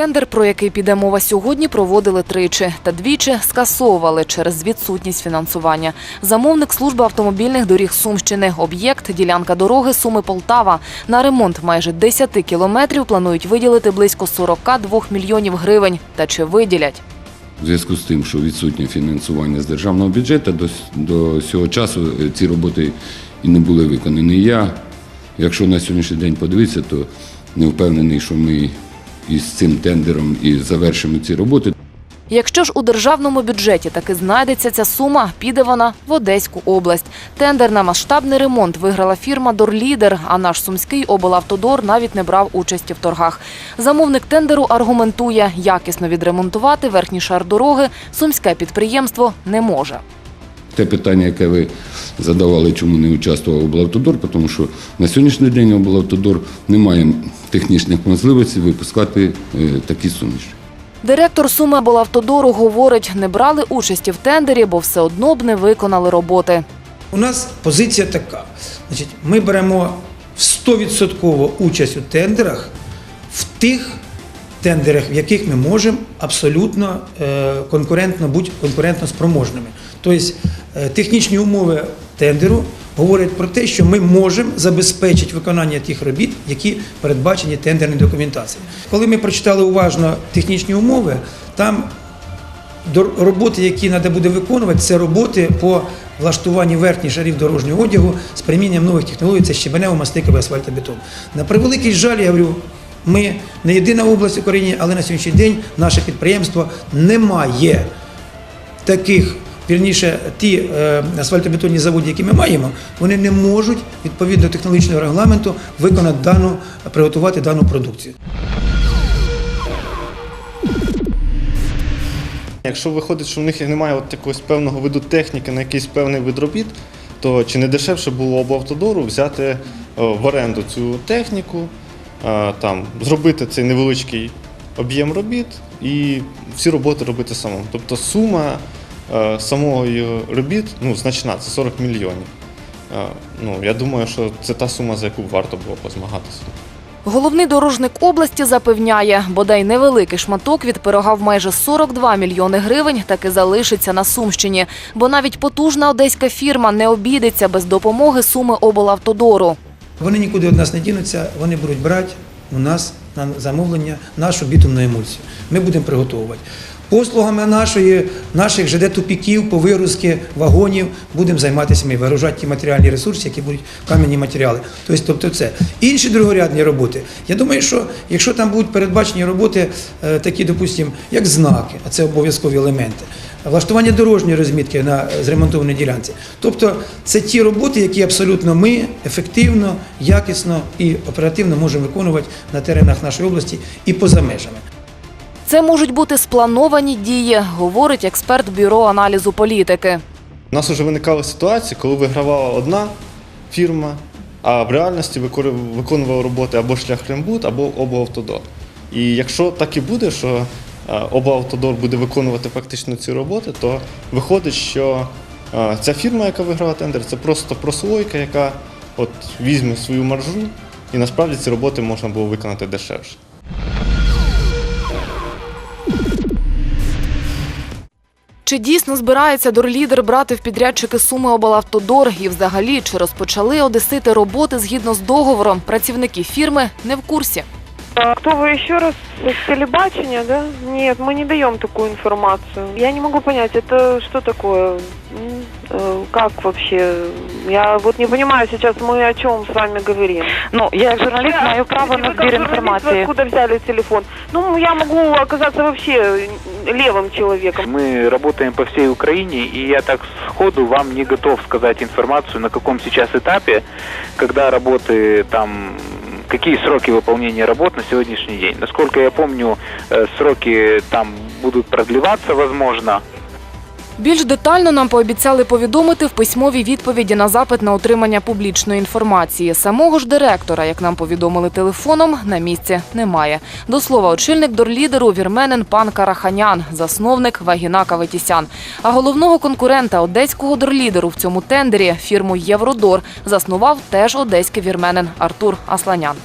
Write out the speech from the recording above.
Тендер, про який піде мова сьогодні, проводили тричі та двічі скасовували через відсутність фінансування. Замовник служби автомобільних доріг Сумщини. Об'єкт ділянка дороги Суми Полтава. На ремонт майже 10 кілометрів планують виділити близько 42 мільйонів гривень. Та чи виділять? У зв'язку з тим, що відсутнє фінансування з державного бюджету, до, цього часу е, ці роботи і не були виконані. Я, якщо на сьогоднішній день подивитися, то не впевнений, що ми із цим тендером і завершимо ці роботи. Якщо ж у державному бюджеті таки знайдеться ця сума, піде вона в Одеську область. Тендер на масштабний ремонт виграла фірма Дорлідер, а наш сумський облавтодор навіть не брав участі в торгах. Замовник тендеру аргументує, якісно відремонтувати верхній шар дороги сумське підприємство не може. Те питання, яке ви задавали, чому не участвував облавтодор, тому що на сьогоднішній день облавтодор не має технічних можливостей випускати е, такі суміші. Директор Суми облавтодору говорить, не брали участі в тендері, бо все одно б не виконали роботи. У нас позиція така. Значить, ми беремо в 100% участь у тендерах в тих тендерах, в яких ми можемо абсолютно е, конкурентно бути конкурентно спроможними. Тобто технічні умови тендеру говорять про те, що ми можемо забезпечити виконання тих робіт, які передбачені тендерною документацією. Коли ми прочитали уважно технічні умови, там роботи, які треба буде виконувати, це роботи по влаштуванню верхніх шарів дорожнього одягу з приміненням нових технологій, це щебенево, мастиковий асфальтобетон. На превеликий жаль, я говорю, ми не єдина область в Україні, але на сьогоднішній день наше підприємство не має таких, вірніше, ті е, асфальтобетонні заводи, які ми маємо, вони не можуть відповідно технологічного регламенту виконати дану, приготувати дану продукцію. Якщо виходить, що в них немає от якогось певного виду техніки на якийсь певний вид робіт, то чи не дешевше було облавтодору взяти е, в оренду цю техніку, е, там, зробити цей невеличкий об'єм робіт і всі роботи робити самому. Тобто сума е, самого його робіт ну, значна, це 40 мільйонів. Е, Ну, я думаю, що це та сума, за яку варто було позмагатися. Головний дорожник області запевняє, бодай невеликий шматок від пирога в майже 42 мільйони гривень таки залишиться на Сумщині, бо навіть потужна одеська фірма не обійдеться без допомоги суми облавтодору. Вони нікуди від нас не дінуться, вони будуть брати у нас на замовлення нашу бітумну емульсію. Ми будемо приготовувати. Послугами нашої, наших ЖД-тупіків по вигрузці вагонів будемо займатися ми, вигружати ті матеріальні ресурси, які будуть кам'яні матеріали. Тобто, тобто це. Інші другорядні роботи. Я думаю, що якщо там будуть передбачені роботи, е, такі, допустимо, як знаки, а це обов'язкові елементи, влаштування дорожньої розмітки на зремонтованій ділянці. Тобто це ті роботи, які абсолютно ми ефективно, якісно і оперативно можемо виконувати на теренах нашої області і поза межами. Це можуть бути сплановані дії, говорить експерт бюро аналізу політики. У нас вже виникали ситуації, коли вигравала одна фірма, а в реальності виконувала роботи або шлях Рембут, або облавтодор. І якщо так і буде, що е, облавтодор буде виконувати фактично ці роботи, то виходить, що е, ця фірма, яка виграла тендер, це просто прослойка, яка от візьме свою маржу, і насправді ці роботи можна було виконати дешевше. Чи дійсно збирається дорлідер брати в підрядчики суми облавтодор і взагалі чи розпочали одесити роботи згідно з договором? Працівники фірми не в курсі. А Кто вы еще раз? С телебачения, да? Нет, мы не даем такую информацию. Я не могу понять, это что такое? М, э, Как вообще? Я вот не понимаю сейчас, мы о чем с вами говорим. Ну, я як журналіст маю право Вы на как збір журналист, вы інформації. Откуда взяли телефон? Ну, я могу оказаться вообще левым человеком. Мы работаем по всей Украине, и я так сходу вам не готов сказать информацию, на каком сейчас этапе, когда работы там, какие сроки выполнения работ на сегодняшний день. Насколько я помню, э, сроки там будут продлеваться, возможно. Більш детально нам пообіцяли повідомити в письмовій відповіді на запит на отримання публічної інформації. Самого ж директора, як нам повідомили телефоном, на місці немає. До слова, очільник дорлідеру вірменин пан Караханян, засновник Вагіна Каветісян. А головного конкурента одеського дорлідеру в цьому тендері фірму Євродор заснував теж одеський вірменин Артур Асланян.